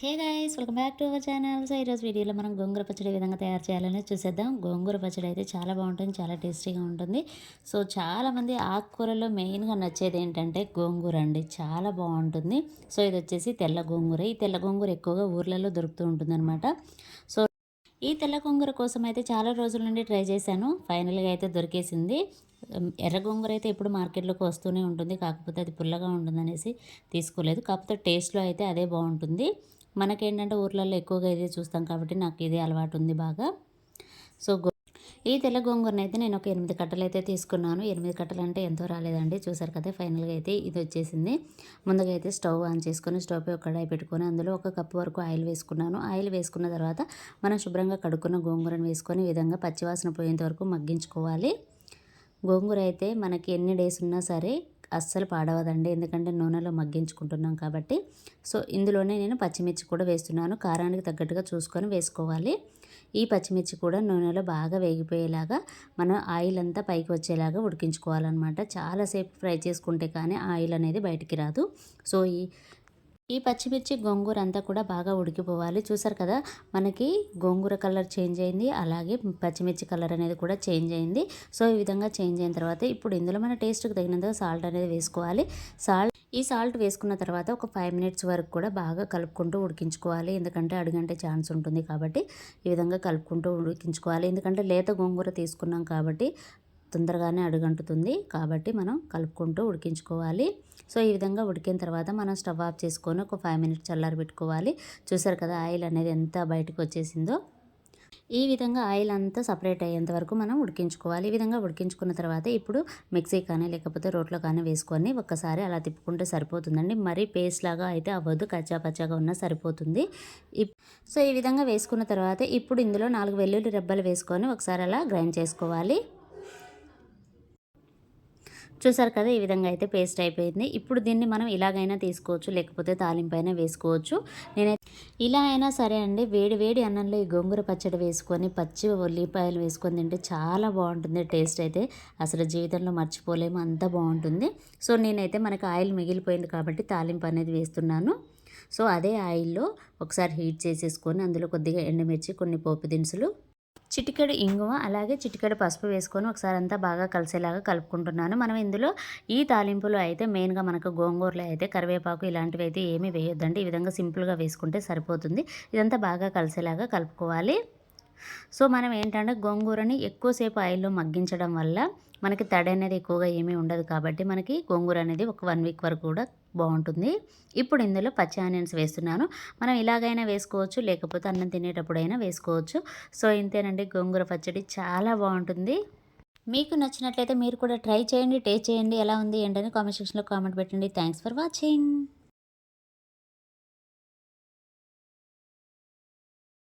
Hey guys welcome back to our channel so ఈరోజు వీడియోలో మనం గోంగూర పచ్చడి విధంగా తయారు చేయాలని చూసేద్దాం. గోంగూర పచ్చడి అయితే చాలా బాగుంటుంది చాలా టేస్టీగా ఉంటుంది. సో చాలామంది ఆకుకూరలో మెయిన్గా నచ్చేది ఏంటంటే గోంగూర అండి. చాలా బాగుంటుంది. సో ఇది వచ్చేసి తెల్ల గోంగూర. ఈ తెల్ల గోంగూర ఎక్కువగా ఊర్లలో దొరుకుతూ ఉంటుందన్నమాట. సో ఈ తెల్ల గోంగూర కోసం అయితే చాలా రోజుల నుండి ట్రై చేశాను. ఫైనల్గా అయితే దొరికేసింది. ఎర్ర గోంగూర అయితే ఎప్పుడు మార్కెట్లోకి వస్తూనే ఉంటుంది. కాకపోతే అది పుల్లగా ఉంటుందనేసి తీసుకోలేదు. కాకపోతే టేస్ట్లో అయితే అదే బాగుంటుంది. మనకేంటంటే ఊర్లలో ఎక్కువగా ఇదే చూస్తాం కాబట్టి నాకు ఇదే అలవాటు ఉంది బాగా. సో ఈ తెల్ల గోంగూరను అయితే నేను ఒక ఎనిమిది కట్టలు అయితే తీసుకున్నాను. ఎనిమిది కట్టలు అంటే ఎంతో రాలేదండి. చూసారు కదా ఫైనల్గా అయితే ఇది వచ్చేసింది. ముందుగా అయితే స్టవ్ ఆన్ చేసుకొని స్టవ్ పై కడాయి పెట్టుకొని అందులో ఒక కప్పు వరకు ఆయిల్ వేసుకున్నాను. ఆయిల్ వేసుకున్న తర్వాత మనం శుభ్రంగా కడుక్కున్న గోంగూరను వేసుకొని విధంగా పచ్చివాసన పోయేంత వరకు మగ్గించుకోవాలి. గోంగూర అయితే మనకి ఎన్ని డేస్ ఉన్నా సరే అస్సలు పాడవదండి. ఎందుకంటే నూనెలో మగ్గించుకుంటున్నాం కాబట్టి. సో ఇందులోనే నేను పచ్చిమిర్చి కూడా వేస్తున్నాను. కారానికి తగ్గట్టుగా చూసుకొని వేసుకోవాలి. ఈ పచ్చిమిర్చి కూడా నూనెలో బాగా వేగిపోయేలాగా మనం ఆయిల్ అంతా పైకి వచ్చేలాగా ఉడికించుకోవాలన్నమాట. చాలాసేపు ఫ్రై చేసుకుంటే కానీ ఆయిల్ అనేది బయటికి రాదు. సో ఈ ఈ పచ్చిమిర్చి గోంగూర అంతా కూడా బాగా ఉడికిపోవాలి. చూసారు కదా మనకి గోంగూర కలర్ చేంజ్ అయింది అలాగే పచ్చిమిర్చి కలర్ అనేది కూడా చేంజ్ అయింది. సో ఈ విధంగా చేంజ్ అయిన తర్వాత ఇప్పుడు ఇందులో మన టేస్ట్కి తగినంత సాల్ట్ అనేది వేసుకోవాలి. సాల్ట్ ఈ సాల్ట్ వేసుకున్న తర్వాత ఒక ఫైవ్ మినిట్స్ వరకు కూడా బాగా కలుపుకుంటూ ఉడికించుకోవాలి. ఎందుకంటే అడుగంటే ఛాన్స్ ఉంటుంది కాబట్టి ఈ విధంగా కలుపుకుంటూ ఉడికించుకోవాలి. ఎందుకంటే లేత గోంగూర తీసుకున్నాం కాబట్టి తొందరగానే అడుగంటుతుంది. కాబట్టి మనం కలుపుకుంటూ ఉడికించుకోవాలి. సో ఈ విధంగా ఉడికిన తర్వాత మనం స్టవ్ ఆఫ్ చేసుకొని ఒక ఫైవ్ మినిట్స్ చల్లారి పెట్టుకోవాలి. చూసారు కదా ఆయిల్ అనేది ఎంత బయటకు వచ్చేసిందో. ఈ విధంగా ఆయిల్ అంతా సపరేట్ అయ్యేంత వరకు మనం ఉడికించుకోవాలి. ఈ విధంగా ఉడికించుకున్న తర్వాత ఇప్పుడు మిక్సీ కానీ లేకపోతే రోట్లో కానీ వేసుకొని ఒక్కసారి అలా తిప్పుకుంటే సరిపోతుందండి. మరీ పేస్ట్ లాగా అయితే అవ్వద్దు కచ్చా పచ్చాగా ఉన్నా సరిపోతుంది. సో ఈ విధంగా వేసుకున్న తర్వాత ఇప్పుడు ఇందులో నాలుగు వెల్లుల్లి రెబ్బలు వేసుకొని ఒకసారి అలా గ్రైండ్ చేసుకోవాలి. చూసారు కదా ఈ విధంగా అయితే పేస్ట్ అయిపోయింది. ఇప్పుడు దీన్ని మనం ఇలాగైనా తీసుకోవచ్చు లేకపోతే తాలింపైనా వేసుకోవచ్చు. నేనైతే ఇలా అయినా సరే అండి వేడి వేడి అన్నంలో ఈ గోంగూర పచ్చడి వేసుకొని పచ్చి ఉల్లిపాయలు వేసుకొని తింటే చాలా బాగుంటుంది టేస్ట్ అయితే. అసలు జీవితంలో మర్చిపోలేము అంత బాగుంటుంది. సో నేనైతే మనకు ఆయిల్ మిగిలిపోయింది కాబట్టి తాలింపు అనేది వేస్తున్నాను. సో అదే ఆయిల్లో ఒకసారి హీట్ చేసేసుకొని అందులో కొద్దిగా ఎండుమిర్చి కొన్ని పోపు దినుసులు చిటికెడు ఇంగువ అలాగే చిటికెడు పసుపు వేసుకొని ఒకసారి అంతా బాగా కలిసేలాగా కలుపుకుంటున్నాను. మనం ఇందులో ఈ తాలింపులో అయితే మెయిన్గా మనకు గోంగూరలో అయితే కరివేపాకు ఇలాంటివి అయితే ఏమీ వేయొద్దండి. ఈ విధంగా సింపుల్గా వేసుకుంటే సరిపోతుంది. ఇదంతా బాగా కలిసేలాగా కలుపుకోవాలి. సో మనం ఏంటంటే గోంగూరని ఎక్కువసేపు ఆయిల్లో మగ్గించడం వల్ల మనకి తడి అనేది ఎక్కువగా ఏమీ ఉండదు కాబట్టి మనకి గోంగూర అనేది ఒక వన్ వీక్ వరకు కూడా బాగుంటుంది. ఇప్పుడు ఇందులో పచ్చి ఆనియన్స్ వేస్తున్నాను. మనం ఇలాగైనా వేసుకోవచ్చు లేకపోతే అన్నం తినేటప్పుడైనా వేసుకోవచ్చు. సో ఇంతేనండి గోంగూర పచ్చడి చాలా బాగుంటుంది. మీకు నచ్చినట్లయితే మీరు కూడా ట్రై చేయండి టేస్ట్ చేయండి. ఎలా ఉంది ఏంటని కామెంట్ సెక్షన్లో కామెంట్ పెట్టండి. Thanks for watching.